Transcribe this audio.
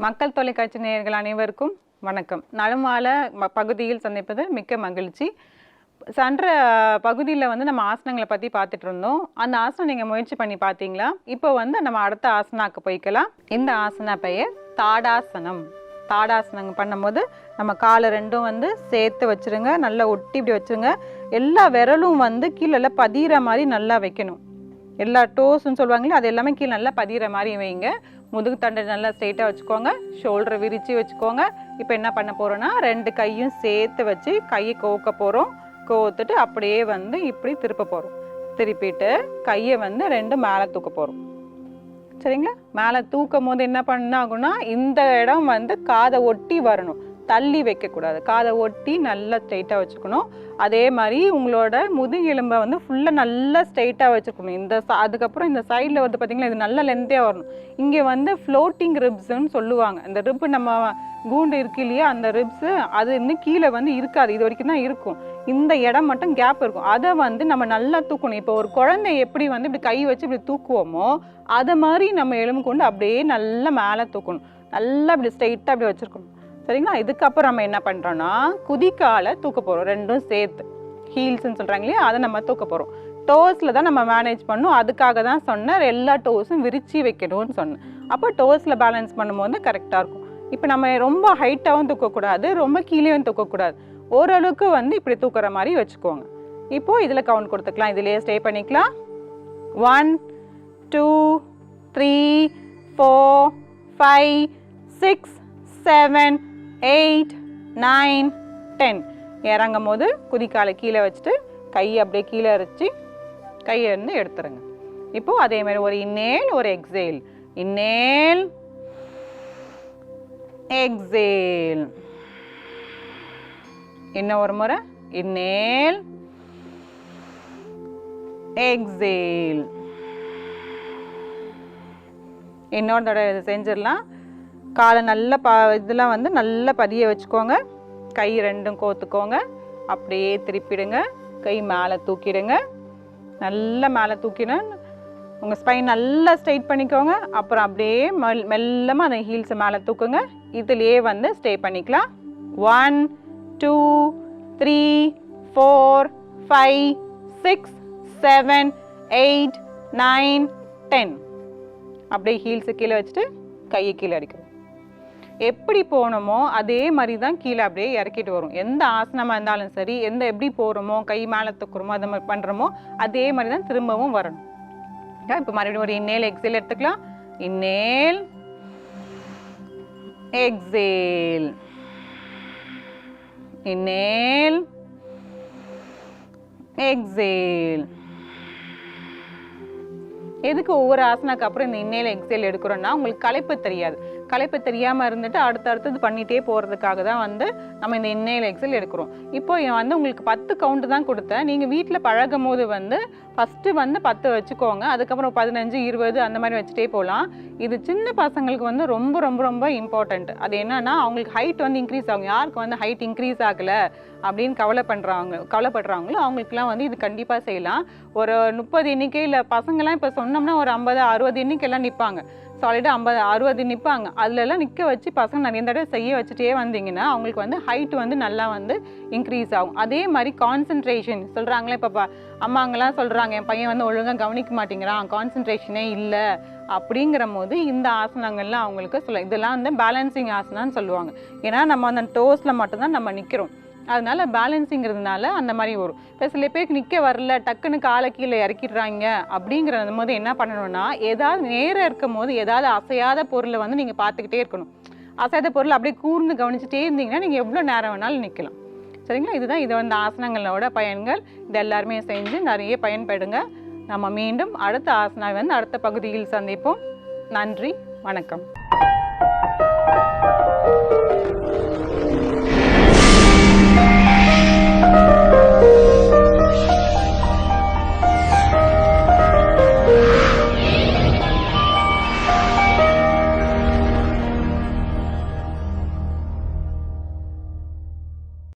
மக்கள் தொலைக்காட்சி நேயர்கள் அனைவருக்கும் வணக்கம். நலமால ம- பகுதியில் சந்திப்பது மிக்க மகிழ்ச்சி. சென்ற பகுதியில் வந்து நம்ம ஆசனங்களை பற்றி பார்த்துட்டு இருந்தோம். அந்த ஆசனம் நீங்கள் முயற்சி பண்ணி பார்த்தீங்களா? இப்போ வந்து நம்ம அடுத்த ஆசனாக்கு போய்க்கலாம். இந்த ஆசனா பெயர் தாடாசனம். தாடாசனம் பண்ணும்போது நம்ம காலை ரெண்டும் வந்து சேர்த்து வச்சிருங்க. நல்லா ஒட்டி இப்படி வச்சுருங்க. எல்லா விரலும் வந்து கீழே பதிகிற மாதிரி நல்லா வைக்கணும். எல்லா டோஸ்ன்னு சொல்லுவாங்களே அது எல்லாமே கீழே நல்லா பதிகிற மாதிரி வைங்க. முதுகு தண்டை நல்லா ஸ்ட்ரெயிட்டாக வச்சுக்கோங்க. ஷோல்டரை விரித்து வச்சுக்கோங்க. இப்போ என்ன பண்ண போகிறோன்னா ரெண்டு கையும் சேர்த்து வச்சு கையை கோக்க போகிறோம் கோத்துட்டு அப்படியே வந்து இப்படி திருப்ப போகிறோம் திருப்பிட்டு கையை வந்து ரெண்டு மேலே தூக்க போகிறோம் சரிங்களா? மேலே தூக்கும் போது என்ன பண்ணாகும்னா இந்த இடம் வந்து காதை ஒட்டி வரணும். தள்ளி வைக்கக்கூடாது. காதை ஒட்டி நல்லா ஸ்ட்ரைட்டாக வச்சுக்கணும். அதே மாதிரி உங்களோட முதுகெலும்பை வந்து ஃபுல்லாக நல்லா ஸ்ட்ரைட்டாக வச்சுருக்கணும் இந்த அதுக்கப்புறம் இந்த சைடில் வந்து பார்த்திங்கன்னா இது நல்லா லென்த்தே வரணும். இங்கே வந்து ஃப்ளோட்டிங் ரிப்ஸ்ன்னு சொல்லுவாங்க. இந்த ரிப்பு நம்ம கூண்டு இருக்கு இல்லையா அந்த ரிப்ஸு அது இன்னும் கீழே வந்து இருக்காது. இது வரைக்கும் தான் இருக்கும். இந்த இடம் மட்டும் கேப் இருக்கும். அதை வந்து நம்ம நல்லா தூக்கணும். இப்போ ஒரு குழந்தை எப்படி வந்து இப்படி கை வச்சு இப்படி தூக்குவோமோ அதை மாதிரி நம்ம எலும்பு கொண்டு அப்படியே நல்லா மேலே தூக்கணும். நல்லா இப்படி ஸ்ட்ரைட்டாக அப்படி வச்சுருக்கணும். சரிங்களா? இதுக்கப்புறம் நம்ம என்ன பண்ணுறோன்னா குதிக்காலை தூக்க போகிறோம் ரெண்டும் சேர்த்து. ஹீல்ஸ்ன்னு சொல்கிறாங்க இல்லையா? அதை நம்ம தூக்க போகிறோம் டோஸில் தான் நம்ம மேனேஜ் பண்ணும் அதுக்காக தான் சொன்னேன் எல்லா டோஸும் விரிச்சு வைக்கணும்னு சொன்னேன். அப்போ டோஸில் பேலன்ஸ் பண்ணும்போது கரெக்டாக இருக்கும். இப்போ நம்ம ரொம்ப ஹைட்டாகவும் தூக்கக்கூடாது ரொம்ப கீழேயும் தூக்கக்கூடாது. ஓரளவுக்கு வந்து இப்படி தூக்குற மாதிரி வச்சுக்கோங்க. இப்போது இதில் கவுண்ட் கொடுத்துக்கலாம். இதுலேயே ஸ்டே பண்ணிக்கலாம். One two three four five six seven eight nine ten. இறங்கும் போது குதிக்காலை கீழே வச்சுட்டு கையை அப்படியே கீழே வச்சு கையை இருந்து எடுத்துருங்க. இப்போது அதே மாதிரி ஒரு இன்னேல் ஒரு எக்ஸேல் இன்னேல் எக்ஸேல் இன்னும் ஒரு முறை. இன்னேல் எக்ஸேல் இன்னொரு தடவை செஞ்சிடலாம். காலை நல்ல ப இதெல்லாம் வந்து நல்லா பதிய வச்சுக்கோங்க. கை ரெண்டும் கோத்துக்கோங்க. அப்படியே திருப்பிடுங்க. கை மேலே தூக்கிடுங்க. நல்லா மேலே தூக்கின உங்கள் ஸ்பைன் நல்லா ஸ்ட்ரைட் பண்ணிக்கோங்க. அப்புறம் அப்படியே மெல் மெல்லமாக அந்த ஹீல்ஸை மேலே தூக்குங்க. இதுலேயே வந்து ஸ்டே பண்ணிக்கலாம். One two three four five six seven eight nine ten அப்படியே ஹீல்ஸை கீழே வச்சுட்டு கையை கீழே அடிக்கணும். எப்படி போனோமோ அதே மாதிரி தான் கீழே அப்படியே இறக்கிட்டு வரும். எந்த ஆசனமாக இருந்தாலும் சரி எந்த எப்படி போகிறோமோ கை மேலே தூக்குறோமோ அது மாதிரி பண்ணுறோமோ அதே மாதிரி தான் திரும்பவும் வரணும். இப்போ மறுபடியும் ஒரு இன்னேல் எக்ஸேல் எடுத்துக்கலாம். இன்னேல் எக்ஸேல் இன்னேல் எக்ஸேல் எதுக்கு ஒவ்வொரு ஆசனாக்கு அப்புறம் இந்த இன்னேல் எக்ஸேல் எடுக்கிறோன்னா உங்களுக்கு களைப்பு தெரியாது. களைப்பு தெரியாமல் இருந்துட்டு அடுத்தடுத்தது பண்ணிகிட்டே போகிறதுக்காக தான் வந்து நம்ம இந்த இன்னையில் எக்ஸல் எடுக்கிறோம். இப்போ வந்து உங்களுக்கு பத்து கவுண்ட்டு தான் கொடுத்தேன். நீங்கள் வீட்டில் பழகும் போது வந்து ஃபஸ்ட்டு வந்து பத்து வச்சுக்கோங்க. அதுக்கப்புறம் பதினஞ்சு இருபது அந்த மாதிரி வச்சுட்டே போகலாம் இது சின்ன பசங்களுக்கு வந்து ரொம்ப ரொம்ப ரொம்ப இம்பார்ட்டண்ட் அது என்னன்னா அவங்களுக்கு ஹைட் வந்து இன்க்ரீஸ் ஆகும். யாருக்கு வந்து ஹைட் இன்க்ரீஸ் ஆகலை அப்படின்னு கவலை பண்ணுறாங்க கவலைப்படுறாங்களோ அவங்களுக்குலாம் வந்து இது கண்டிப்பாக செய்யலாம். ஒரு முப்பது எண்ணிக்கையில் பசங்கள்லாம் இப்போ சொன்னோம்னா ஒரு ஐம்பது அறுபது எண்ணிக்கையெல்லாம் நிற்பாங்க சாலிடாக ஐம்பது அறுபது நிற்பாங்க அதுலலாம் நிற்க வச்சு பசங்க நிறைய தடவை செய்ய வச்சுட்டே வந்தீங்கன்னா அவங்களுக்கு வந்து ஹைட் வந்து நல்லா வந்து இன்க்ரீஸ் ஆகும். அதே மாதிரி கான்சன்ட்ரேஷன் சொல்கிறாங்களே இப்போ அம்மாங்களாம் அம்மாங்கெல்லாம் சொல்கிறாங்க என் பையன் வந்து ஒழுங்காக கவனிக்க மாட்டேங்கிறான் கான்சன்ட்ரேஷனே இல்லை. அப்படிங்கிற போது இந்த ஆசனங்கள்லாம் அவங்களுக்கு சொல்ல இதெல்லாம் வந்து பேலன்சிங் ஆசனான்னு சொல்லுவாங்க. ஏன்னா நம்ம அந்த டோஸில் மட்டும்தான் நம்ம நிற்கிறோம் அதனால பேலன்ஸிங்கிறதுனால அந்த மாதிரி வரும். இப்போ சில பேருக்கு நிற்க வரல டக்குன்னு காலை கீழே இறக்கிடுறாங்க அப்படிங்கிற போது என்ன பண்ணணும்னா ஏதாவது நேரம் இருக்கும் போது ஏதாவது அசையாத பொருளை வந்து நீங்கள் பார்த்துக்கிட்டே இருக்கணும். அசையாத பொருள் அப்படியே கூர்ந்து கவனிச்சுட்டே இருந்தீங்கன்னா நீங்கள் எவ்வளோ நேரம் வேணாலும் நிற்கலாம் சரிங்களா? இதுதான் இது வந்து ஆசனங்களோட பயன்கள். இது எல்லாருமே செஞ்சு நிறைய பயன்படுங்க. நம்ம மீண்டும் அடுத்த ஆசனாவை வந்து அடுத்த பகுதியில் சந்திப்போம். நன்றி வணக்கம்.